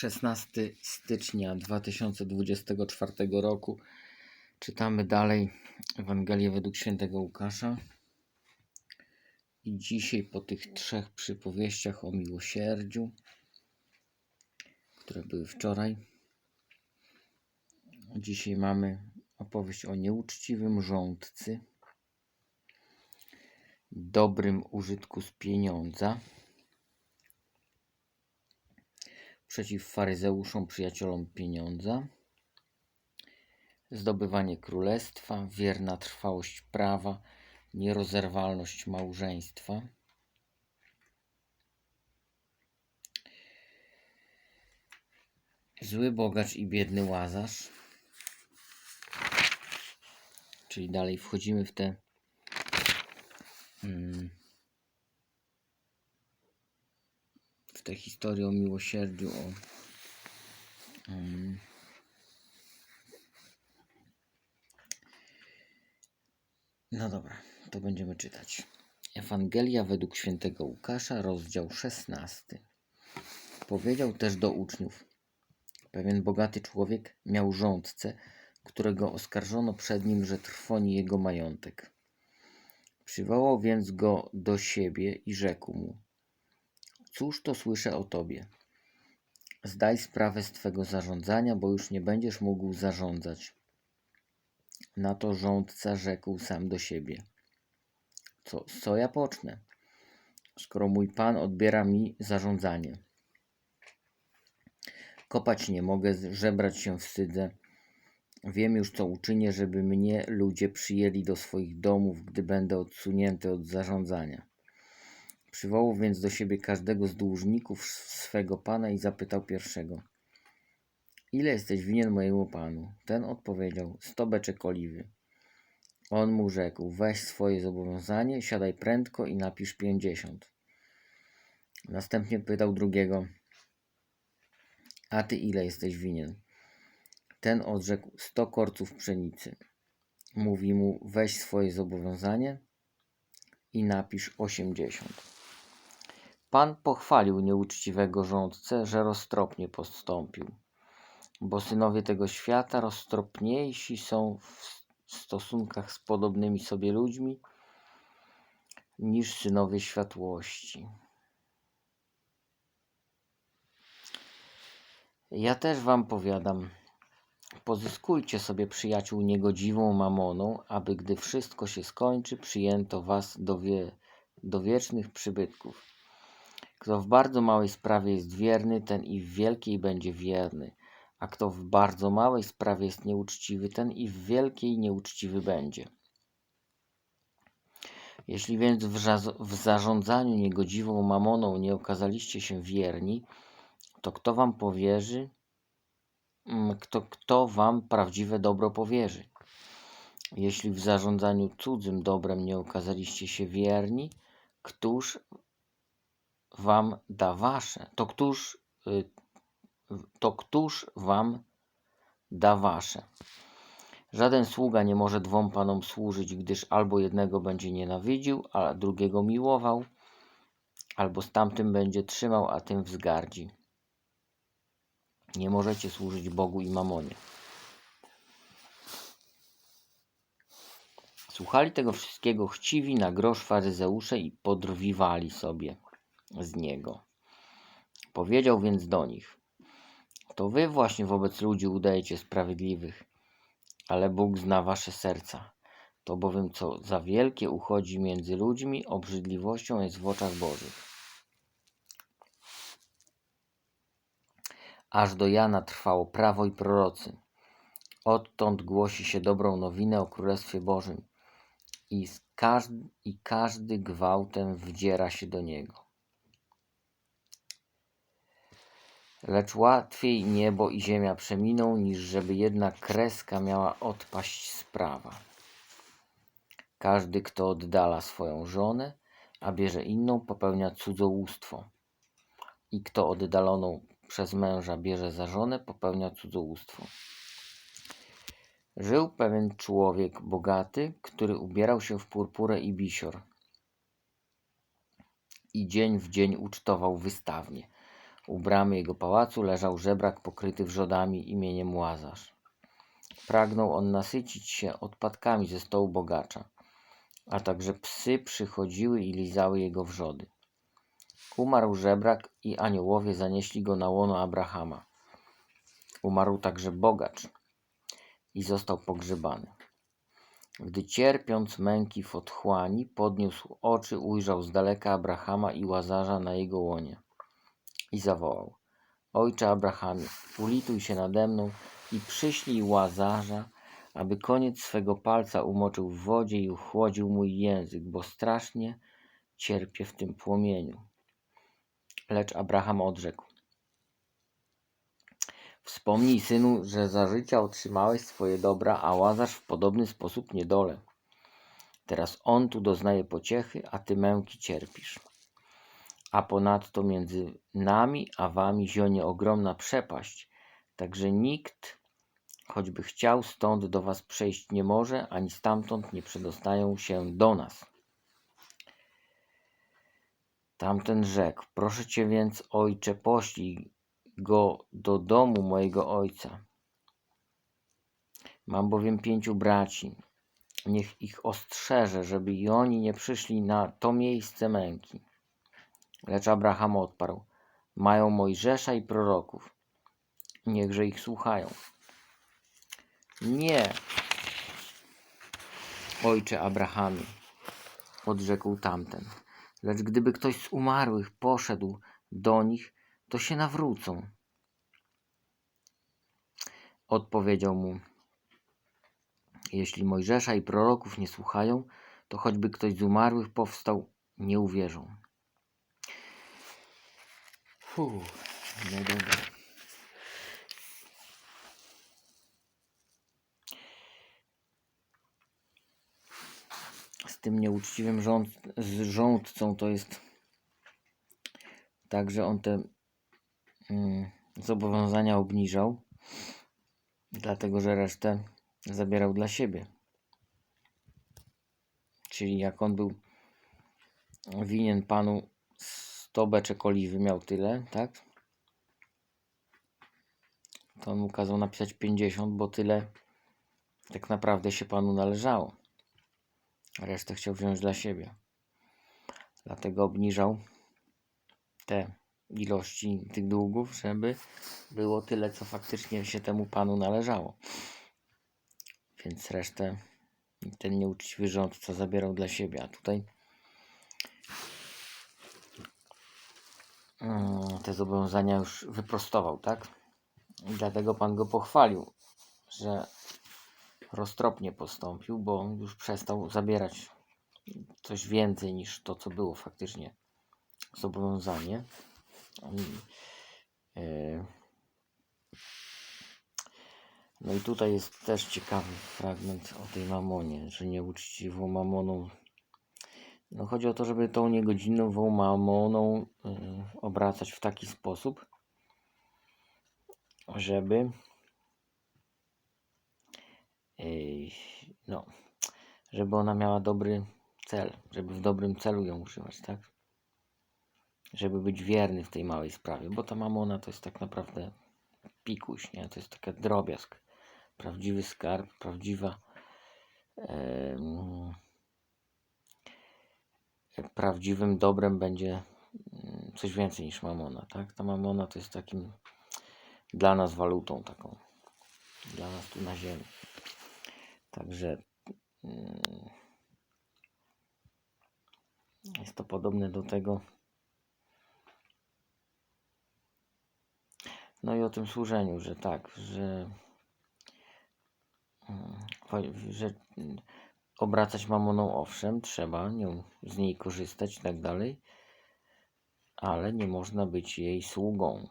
16 stycznia 2024 roku. Czytamy dalej Ewangelię według świętego Łukasza. I dzisiaj po tych trzech przypowieściach o miłosierdziu, które były wczoraj, dzisiaj mamy opowieść o nieuczciwym rządcy, dobrym użytku z pieniądza, przeciw faryzeuszom, przyjaciołom pieniądza, zdobywanie królestwa, wierna trwałość prawa, nierozerwalność małżeństwa. Zły bogacz i biedny łazarz. Czyli dalej wchodzimy w te mm, historię o miłosierdziu, o No dobra, to będziemy czytać. Ewangelia według świętego Łukasza, rozdział 16. Powiedział też do uczniów: Pewien bogaty człowiek miał rządcę, którego oskarżono przed nim, że trwoni jego majątek. Przywołał więc go do siebie i rzekł mu: Cóż to słyszę o tobie? Zdaj sprawę z twego zarządzania, bo już nie będziesz mógł zarządzać. Na to rządca rzekł sam do siebie: Co, co ja pocznę, skoro mój pan odbiera mi zarządzanie? Kopać nie mogę, żebrać się wstydzę. Wiem już, co uczynię, żeby mnie ludzie przyjęli do swoich domów, gdy będę odsunięty od zarządzania. Przywołał więc do siebie każdego z dłużników swego pana i zapytał pierwszego: Ile jesteś winien mojemu panu? Ten odpowiedział: Sto beczek oliwy. On mu rzekł: Weź swoje zobowiązanie, siadaj prędko i napisz pięćdziesiąt. Następnie pytał drugiego: A ty ile jesteś winien? Ten odrzekł: Sto korców pszenicy. Mówi mu: Weź swoje zobowiązanie i napisz osiemdziesiąt. Pan pochwalił nieuczciwego rządcę, że roztropnie postąpił, bo synowie tego świata roztropniejsi są w stosunkach z podobnymi sobie ludźmi niż synowie światłości. Ja też wam powiadam, pozyskujcie sobie przyjaciół niegodziwą mamoną, aby gdy wszystko się skończy, przyjęto was do, wie, do wiecznych przybytków. Kto w bardzo małej sprawie jest wierny, ten i w wielkiej będzie wierny, a kto w bardzo małej sprawie jest nieuczciwy, ten i w wielkiej nieuczciwy będzie. Jeśli więc w, w zarządzaniu niegodziwą mamoną nie okazaliście się wierni, to kto wam powierzy, mm, kto, kto wam prawdziwe dobro powierzy? Jeśli w zarządzaniu cudzym dobrem nie okazaliście się wierni, któż wam da wasze? To któż, y, to któż wam da wasze? Żaden sługa nie może dwom panom służyć, gdyż albo jednego będzie nienawidził, a drugiego miłował, albo z tamtym będzie trzymał, a tym wzgardzi. Nie możecie służyć Bogu i mamonie. Słuchali tego wszystkiego chciwi na grosz faryzeusze i podrwiwali sobie z niego. Powiedział więc do nich: To wy właśnie wobec ludzi udajecie sprawiedliwych, ale Bóg zna wasze serca. To bowiem co za wielkie uchodzi między ludźmi, obrzydliwością jest w oczach Bożych. Aż do Jana trwało prawo i prorocy. Odtąd głosi się dobrą nowinę o Królestwie Bożym i każdy, i każdy gwałtem wdziera się do niego. Lecz łatwiej niebo i ziemia przeminą, niż żeby jedna kreska miała odpaść z prawa. Każdy, kto oddala swoją żonę, a bierze inną, popełnia cudzołóstwo. I kto oddaloną przez męża bierze za żonę, popełnia cudzołóstwo. Żył pewien człowiek bogaty, który ubierał się w purpurę i bisior i dzień w dzień ucztował wystawnie. U bramy jego pałacu leżał żebrak pokryty wrzodami imieniem Łazarz. Pragnął on nasycić się odpadkami ze stołu bogacza, a także psy przychodziły i lizały jego wrzody. Umarł żebrak i aniołowie zanieśli go na łono Abrahama. Umarł także bogacz i został pogrzebany. Gdy cierpiąc męki w otchłani, podniósł oczy, ujrzał z daleka Abrahama i Łazarza na jego łonie i zawołał: Ojcze Abrahamie, ulituj się nade mną i przyślij Łazarza, aby koniec swego palca umoczył w wodzie i uchłodził mój język, bo strasznie cierpię w tym płomieniu. Lecz Abraham odrzekł: Wspomnij, synu, że za życia otrzymałeś swoje dobra, a Łazarz w podobny sposób niedole. Teraz on tu doznaje pociechy, a ty męki cierpisz. A ponadto między nami a wami zionie ogromna przepaść, także nikt, choćby chciał, stąd do was przejść nie może, ani stamtąd nie przedostają się do nas. Tamten rzekł: Proszę cię więc, ojcze, poślij go do domu mojego ojca. Mam bowiem pięciu braci. Niech ich ostrzeże, żeby i oni nie przyszli na to miejsce męki. Lecz Abraham odparł: Mają Mojżesza i proroków. Niechże ich słuchają. Nie, ojcze Abrahamie, odrzekł tamten. Lecz gdyby ktoś z umarłych poszedł do nich, to się nawrócą. Odpowiedział mu: Jeśli Mojżesza i proroków nie słuchają, to choćby ktoś z umarłych powstał, nie uwierzą. Dobra. Z tym nieuczciwym rząd, z rządcą to jest tak, że on te mm, zobowiązania obniżał, dlatego że resztę zabierał dla siebie. Czyli jak on był winien panu 100 beczek oliwy, miał tyle, tak? To on mu kazał napisać 50, bo tyle tak naprawdę się panu należało. Resztę chciał wziąć dla siebie. Dlatego obniżał te ilości tych długów, żeby było tyle, co faktycznie się temu panu należało. Więc resztę ten nieuczciwy rządca zabierał dla siebie, a tutaj te zobowiązania już wyprostował, tak? I dlatego pan go pochwalił, że roztropnie postąpił, bo już przestał zabierać coś więcej niż to, co było faktycznie zobowiązanie. E, no i tutaj jest też ciekawy fragment o tej mamonie, że nieuczciwą mamoną. No chodzi o to, żeby tą niegodzinną mamoną e, obracać w taki sposób, żeby e, no, żeby ona miała dobry cel, żeby w dobrym celu ją używać, tak? żeby być wierny w tej małej sprawie, bo ta mamona to jest tak naprawdę pikuś, nie? To jest taka drobiazg. Prawdziwy skarb, prawdziwa e, prawdziwym dobrem będzie mm, coś więcej niż mamona, tak? Ta mamona to jest takim dla nas walutą taką, dla nas tu na ziemi. Także mm, jest to podobne do tego, No i o tym służeniu, że tak, że, mm, że obracać mamoną owszem, trzeba nią, z niej korzystać i tak dalej, ale nie można być jej sługą.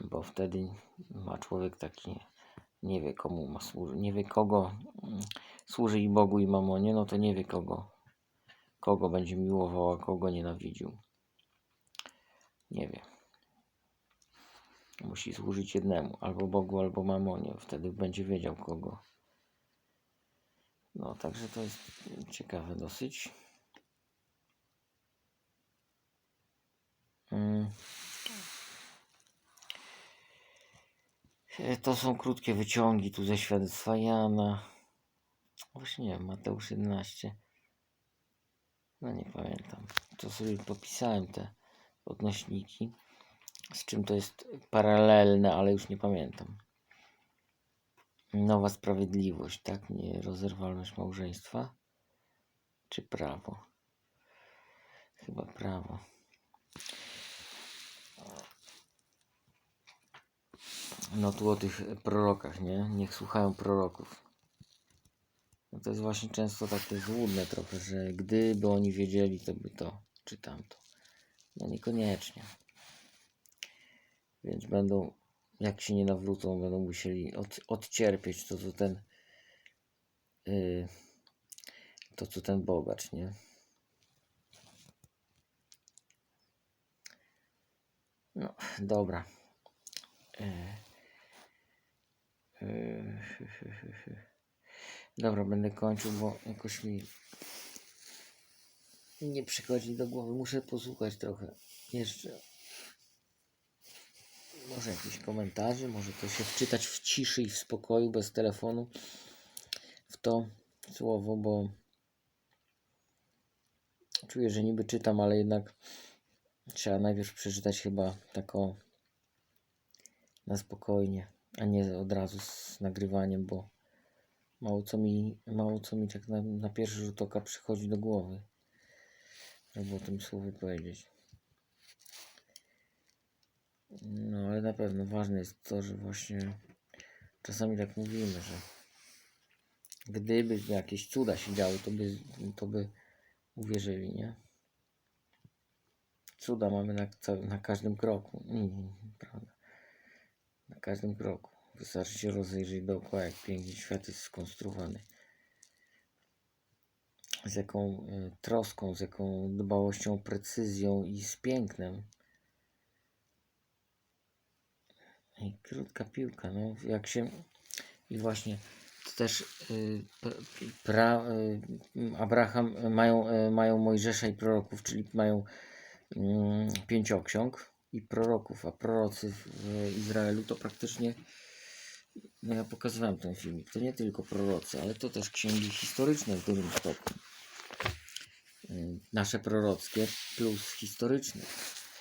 Bo wtedy ma człowiek taki, nie wie komu ma służyć, nie wie kogo służy i Bogu i mamonie, no to nie wie kogo, kogo będzie miłował, a kogo nienawidził. Nie wie. Musi służyć jednemu, albo Bogu, albo mamonie. Wtedy będzie wiedział kogo. No, także to jest ciekawe dosyć. Mm. E, To są krótkie wyciągi tu ze świadectwa Jana. Właśnie nie Mateusz 11. No nie pamiętam. To sobie popisałem te odnośniki. Z czym to jest paralelne, ale już nie pamiętam. Nowa sprawiedliwość, tak? Nierozerwalność małżeństwa. Czy prawo? Chyba prawo. No tu o tych prorokach, nie? Niech słuchają proroków. No to jest właśnie często takie złudne trochę, że gdyby oni wiedzieli, to by to czy tamto. No niekoniecznie. Więc będą, jak się nie nawrócą, będą musieli od, odcierpieć to, co ten yy, to, co ten bogacz, nie? No, dobra. Dobra, będę kończył, bo jakoś mi nie przychodzi do głowy. Muszę posłuchać trochę jeszcze. Może jakieś komentarze, może to się wczytać w ciszy i w spokoju, bez telefonu w to słowo, bo czuję, że niby czytam, ale jednak trzeba najpierw przeczytać chyba tako na spokojnie, a nie od razu z nagrywaniem, bo mało co mi, mało co mi tak na, na pierwszy rzut oka przychodzi do głowy, żeby o tym słowie powiedzieć. No ale na pewno ważne jest to, że właśnie czasami tak mówimy, że gdyby jakieś cuda się działy, to by, to by uwierzyli, nie? Cuda mamy na, na każdym kroku. Mm, prawda? Na każdym kroku. Wystarczy się rozejrzeć dookoła, jak pięknie świat jest skonstruowany. Z jaką y, troską, z jaką dbałością, precyzją i z pięknem. Krótka piłka, no jak się... I właśnie to też y, pra, y, Abraham y, mają, y, mają Mojżesza i proroków, czyli mają mm, pięcioksiąg i proroków, a prorocy w w Izraelu to praktycznie, no ja pokazywałem ten filmik, to nie tylko prorocy, ale to też księgi historyczne w dużym stopniu. Y, Nasze prorockie plus historyczne.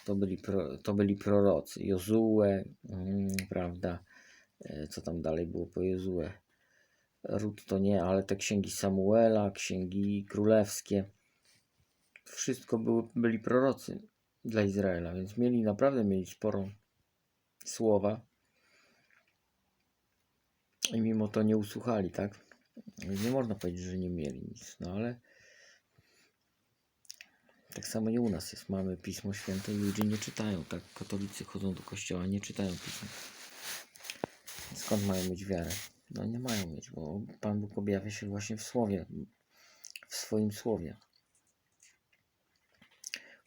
To byli, pro, to byli prorocy. Jozue, mm, prawda, y, co tam dalej było po Jozue. Rut to nie, ale te księgi Samuela, księgi królewskie, wszystko były, byli prorocy dla Izraela, więc mieli naprawdę mieli sporo słowa i mimo to nie usłuchali, tak? Nie można powiedzieć, że nie mieli nic, no ale tak samo i u nas jest. Mamy Pismo Święte i ludzie nie czytają, tak? Katolicy chodzą do kościoła, nie czytają Pisma. Skąd mają mieć wiarę? No nie mają mieć, bo Pan Bóg objawia się właśnie w Słowie, w swoim Słowie,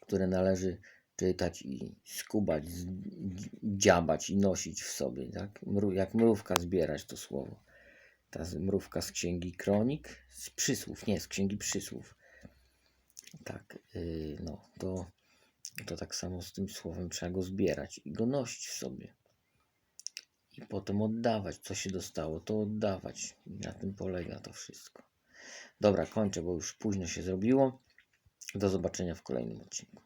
które należy czytać i skubać, dziabać i nosić w sobie, tak? Jak mrówka zbierać to Słowo. Ta mrówka z Księgi Kronik, z przysłów, nie, z Księgi Przysłów. Tak, yy, no, to, to tak samo z tym Słowem trzeba go zbierać i go nosić w sobie. I potem oddawać, co się dostało, to oddawać. I na tym polega to wszystko. Dobra, kończę, bo już późno się zrobiło. Do zobaczenia w kolejnym odcinku.